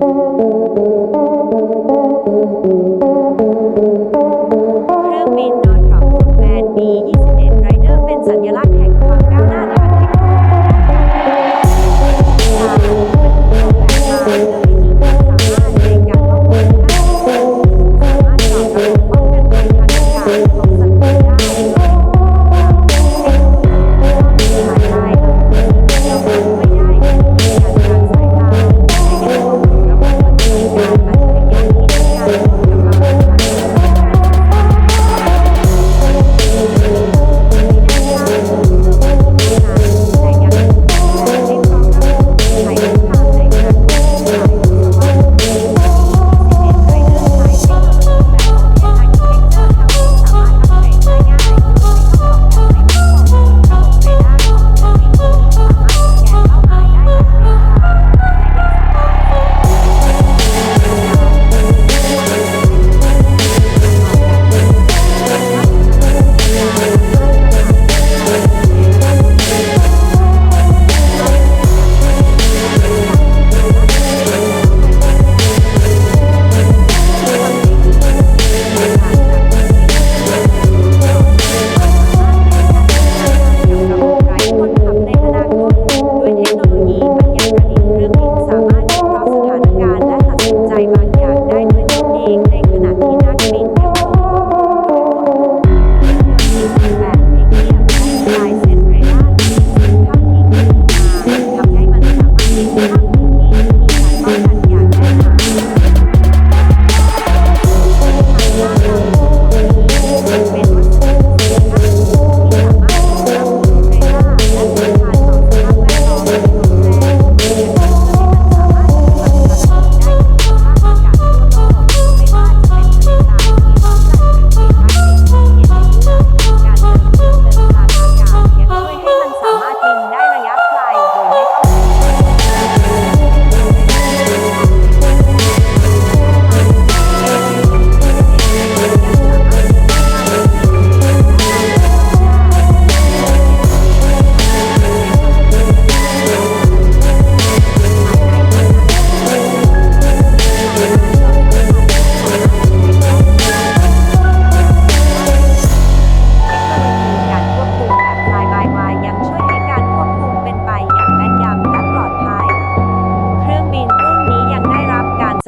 เครื่องบินนอร์ทรอปกรุ๊ปแมน B-21 ไรเดอร์เป็นสัญลักษณ์แห่งความก้าวหน้าทางเทคโนโลยีการออกแบบมาเพื่อให้มีความสามารในการป้องกันได้สามารถตอบระบบป้องกันภัยทางอ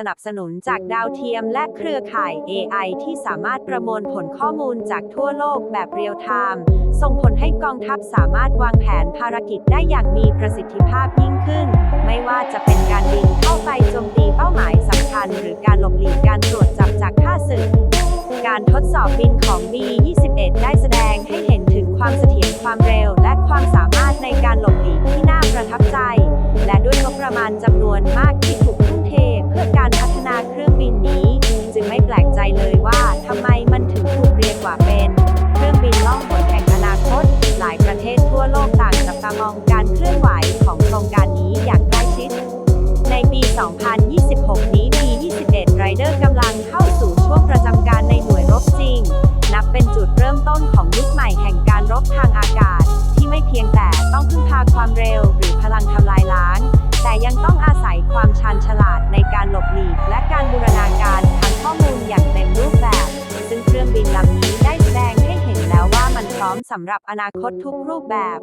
นับสนุนจากดาวเทียมและเครือข่าย AI ที่สามารถประมวลผลข้อมูลจากทั่วโลกแบบเรียลไทม์ส่งผลให้กองทัพสามารถวางแผนภารกิจได้อย่างมีประสิทธิภาพยิ่งขึ้น ไม่ว่าจะเป็นการบินเข้าไปโจมตีเป้าหมายสำคัญ หรือการหลบหลีกการตรวจจับจากข้าศึกการทดสอบบินของ B-21 ได้แสดงให้เห็นถึงความเสถียรความเร็ว และความสามารถในการหลบหลีกที่น่าประทับใจ และด้วยงบประมาณจำนวนมากที่ถูก ของโครงการนี้อย่างใกล้ชิด ในปี 2026 นี้ B-21 Rider กำลังเข้าสู่ช่วงประจำการในหน่วยรบจริง นับเป็นจุดเริ่มต้นของยุคใหม่แห่งการรบทางอากาศ ที่ไม่เพียงแต่ต้องพึ่งพาความเร็ว หรือพลังทำลายล้าง แต่ยังต้องอาศัยความชาญฉลาดในการหลบหลีก และการบูรณาการทางข้อมูลอย่างเต็มรูปแบบ ซึ่งเครื่องบินลำนี้ได้แสดงให้เห็นแล้วว่ามันพร้อมสำหรับอนาคตทุกรูปแบบ